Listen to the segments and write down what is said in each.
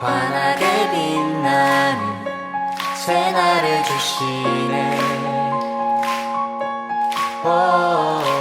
환하게 빛나는 새날을 주시네 오.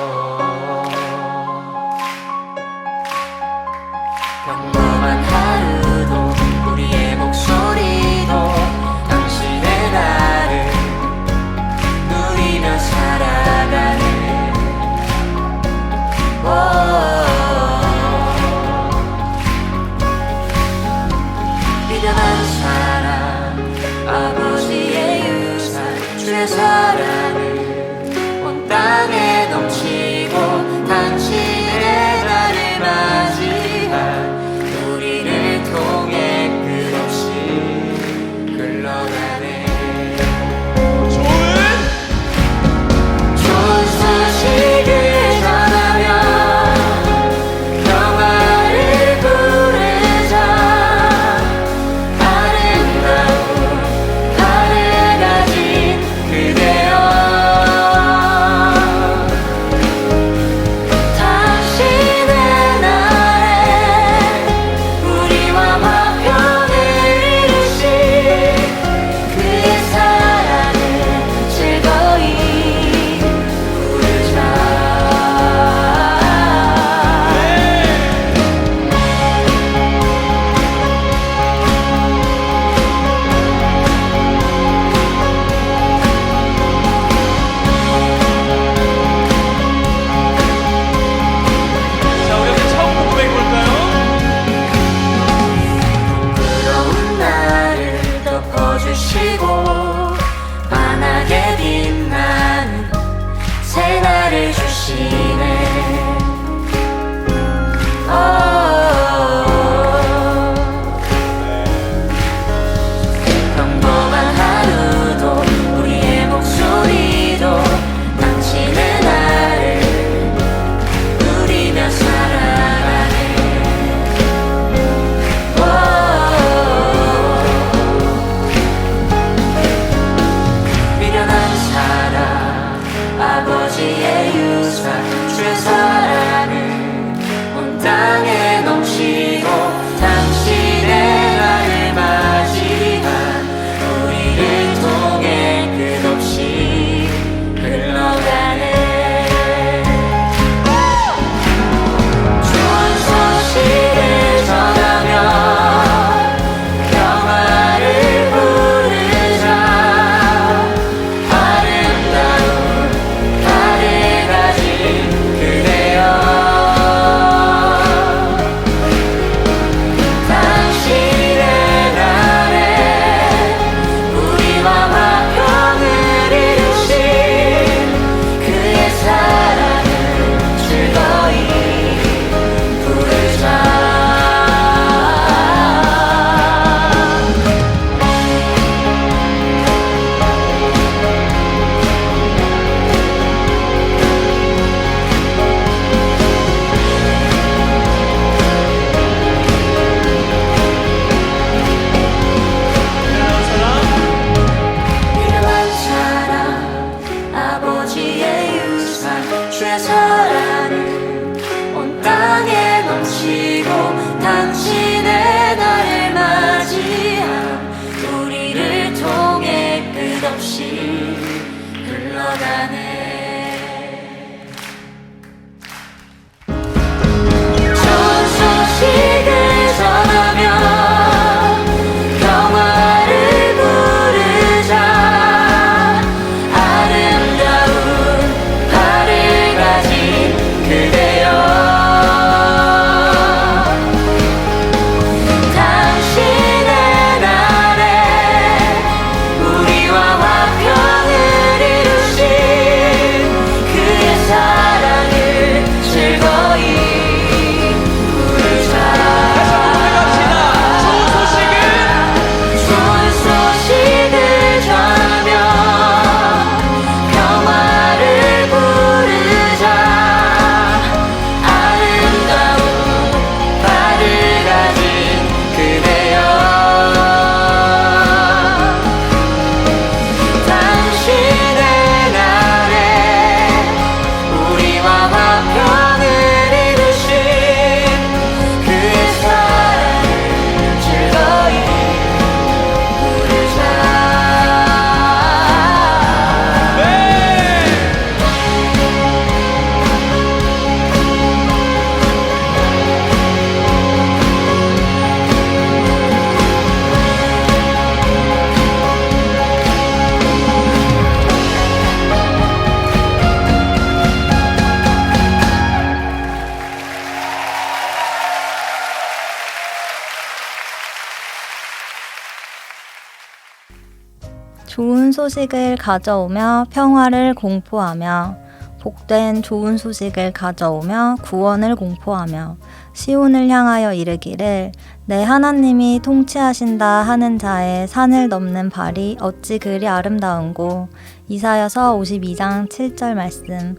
좋은 소식을 가져오며 평화를 공포하며 복된 좋은 소식을 가져오며 구원을 공포하며 시온을 향하여 이르기를 내 하나님이 통치하신다 하는 자의 산을 넘는 발이 어찌 그리 아름다운고 이사여서 52장 7절 말씀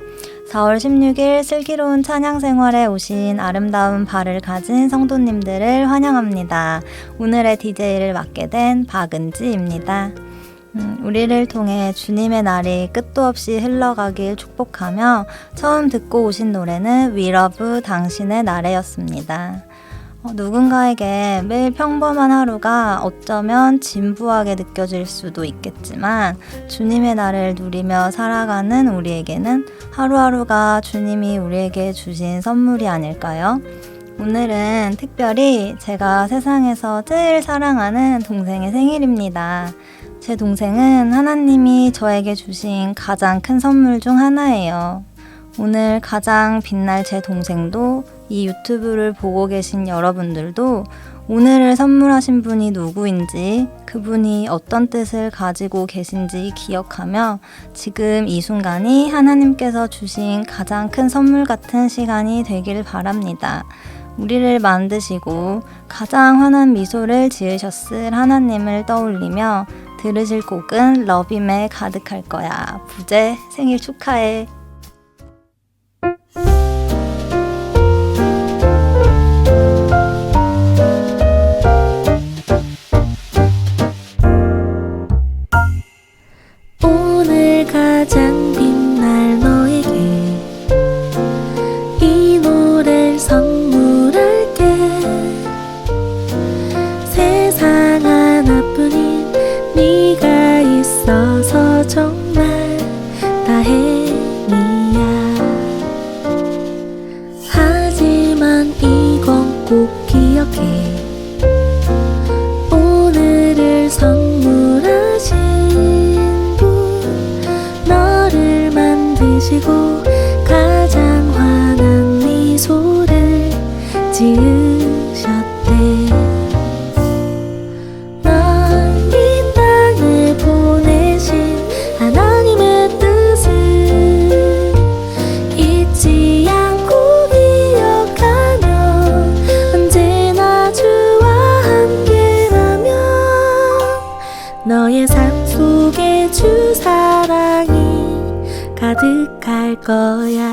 4월 16일 슬기로운 찬양 생활에 오신 아름다운 발을 가진 성도님들을 환영합니다. 오늘의 DJ를 맡게 된 박은지입니다. 음, 우리를 통해 주님의 날이 끝도 없이 흘러가길 축복하며 처음 듣고 오신 노래는 Love 당신의 날에였습니다. 어, 누군가에게 매일 평범한 하루가 어쩌면 진부하게 느껴질 수도 있겠지만 주님의 날을 누리며 살아가는 우리에게는 하루하루가 주님이 우리에게 주신 선물이 아닐까요? 오늘은 특별히 제가 세상에서 제일 사랑하는 동생의 생일입니다. 제 동생은 하나님이 저에게 주신 가장 큰 선물 중 하나예요. 오늘 가장 빛날 제 동생도 이 유튜브를 보고 계신 여러분들도 오늘을 선물하신 분이 누구인지 그분이 어떤 뜻을 가지고 계신지 기억하며 지금 이 순간이 하나님께서 주신 가장 큰 선물 같은 시간이 되길 바랍니다. 우리를 만드시고 가장 환한 미소를 지으셨을 하나님을 떠올리며 들으실 곡은 러빔에 가득할 거야. 부제 생일 축하해. 가득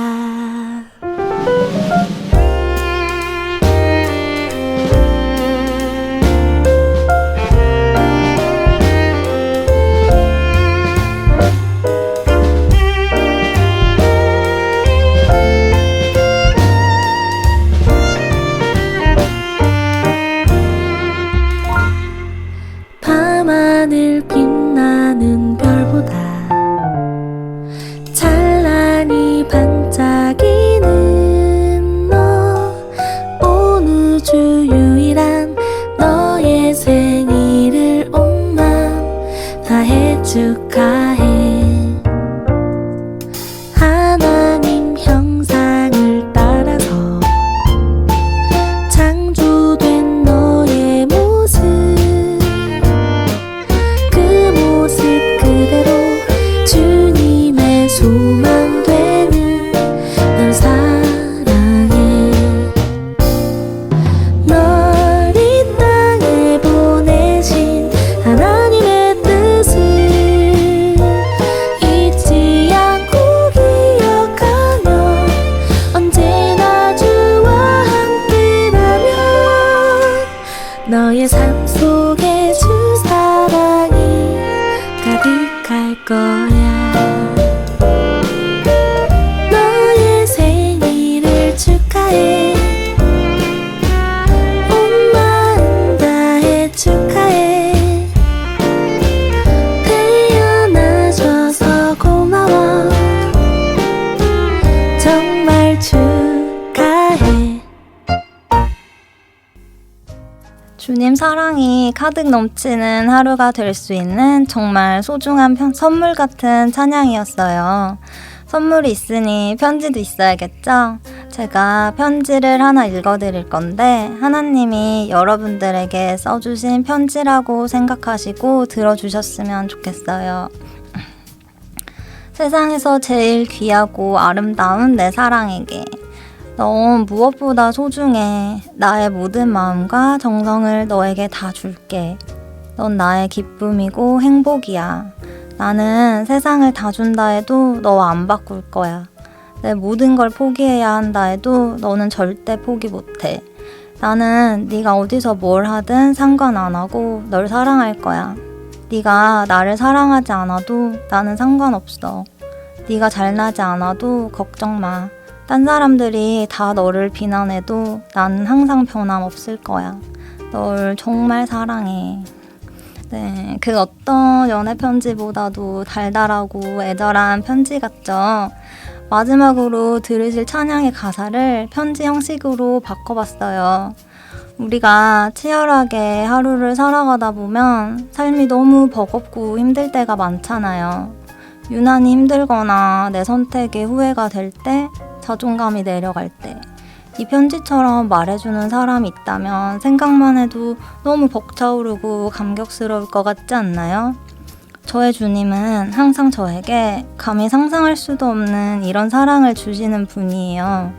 사랑이 가득 넘치는 하루가 될 수 있는 정말 소중한 편- 선물 같은 찬양이었어요. 선물이 있으니 편지도 있어야겠죠? 제가 편지를 하나 읽어드릴 건데, 하나님이 여러분들에게 써주신 편지라고 생각하시고 들어주셨으면 좋겠어요. 세상에서 제일 귀하고 아름다운 내 사랑에게. 넌 무엇보다 소중해. 나의 모든 마음과 정성을 너에게 다 줄게. 넌 나의 기쁨이고 행복이야. 나는 세상을 다 준다 해도 너 안 바꿀 거야. 내 모든 걸 포기해야 한다 해도 너는 절대 포기 못해. 나는 네가 어디서 뭘 하든 상관 안 하고 널 사랑할 거야. 네가 나를 사랑하지 않아도 나는 상관없어. 네가 잘나지 않아도 걱정 마. 딴 사람들이 다 너를 비난해도 나는 항상 변함없을 거야. 널 정말 사랑해. 네, 그 어떤 연애 편지보다도 달달하고 애절한 편지 같죠? 마지막으로 들으실 찬양의 가사를 편지 형식으로 바꿔봤어요. 우리가 치열하게 하루를 살아가다 보면 삶이 너무 버겁고 힘들 때가 많잖아요. 유난히 힘들거나 내 선택에 후회가 될 때, 자존감이 내려갈 때, 이 편지처럼 말해주는 사람이 있다면 생각만 해도 너무 벅차오르고 감격스러울 것 같지 않나요? 저의 주님은 항상 저에게 감히 상상할 수도 없는 이런 사랑을 주시는 분이에요.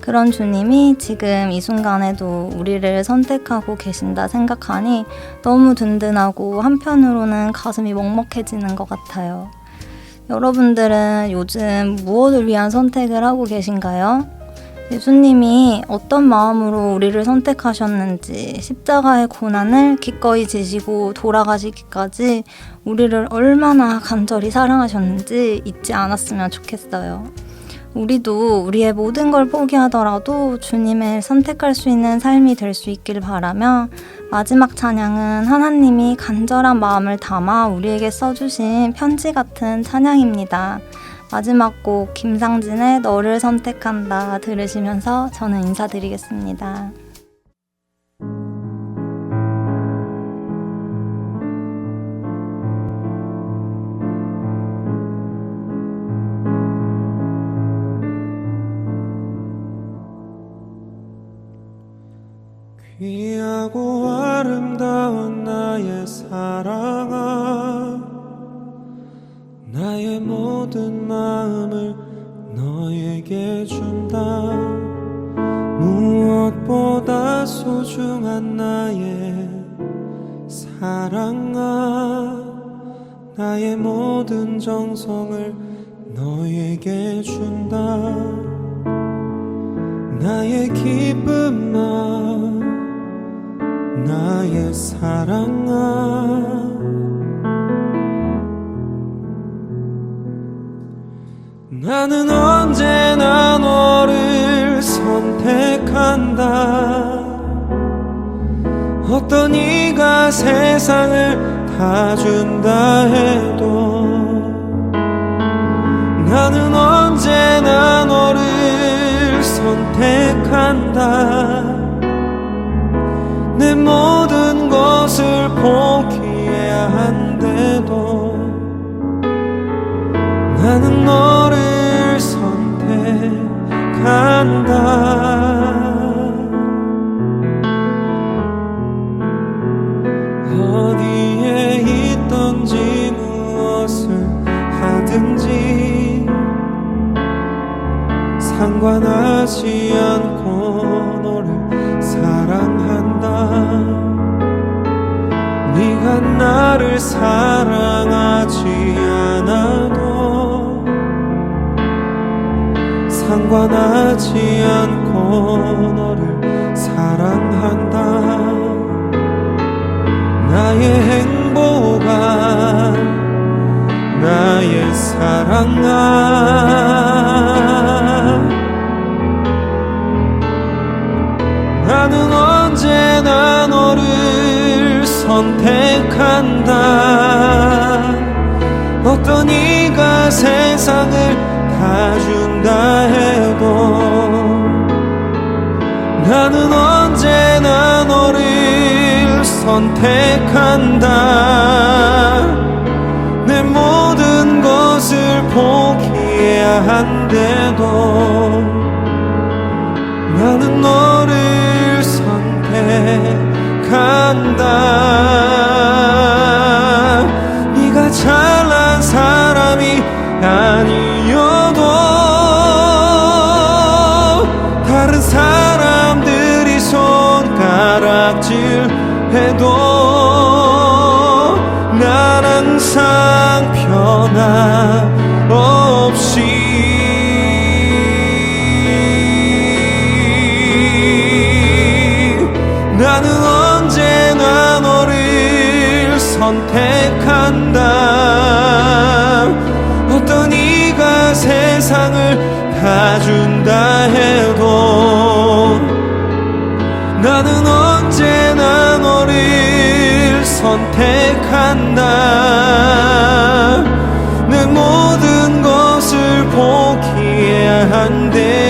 그런 주님이 지금 이 순간에도 우리를 선택하고 계신다 생각하니 너무 든든하고 한편으로는 가슴이 먹먹해지는 것 같아요. 여러분들은 요즘 무엇을 위한 선택을 하고 계신가요? 예수님이 어떤 마음으로 우리를 선택하셨는지 십자가의 고난을 기꺼이 지시고 돌아가시기까지 우리를 얼마나 간절히 사랑하셨는지 잊지 않았으면 좋겠어요. 우리도 우리의 모든 걸 포기하더라도 주님을 선택할 수 있는 삶이 될 수 있길 바라며 마지막 찬양은 하나님이 간절한 마음을 담아 우리에게 써주신 편지 같은 찬양입니다. 마지막 곡 김상진의 너를 선택한다 들으시면서 저는 인사드리겠습니다. 사랑아 나의 모든 마음을 너에게 준다. 무엇보다 소중한 나의 사랑아 나의 모든 정성을 너에게 준다. 나의 기쁨아 나의 사랑아. 나는 언제나 너를 선택한다. 어떤 이가 세상을 다 준다 해도 나는 언제나 너를 선택한다. 내 모든 것을 포기해야 한데도 나는 너를 선택한다 사랑아. 나는 언제나 너를 선택한다. 어떤 이가 세상을 다 준다 해도 나는 언제나 너를 선택한다. 내 모든 포기한데도 나는 너를 선택한다. 네가 잘난 사람이 아니어도 다른 사람들이 손가락질 해도 난 항상 변함 세상을 다 준다 해도 나는 언제나 너를 선택한다. 내 모든 것을 포기해야 한대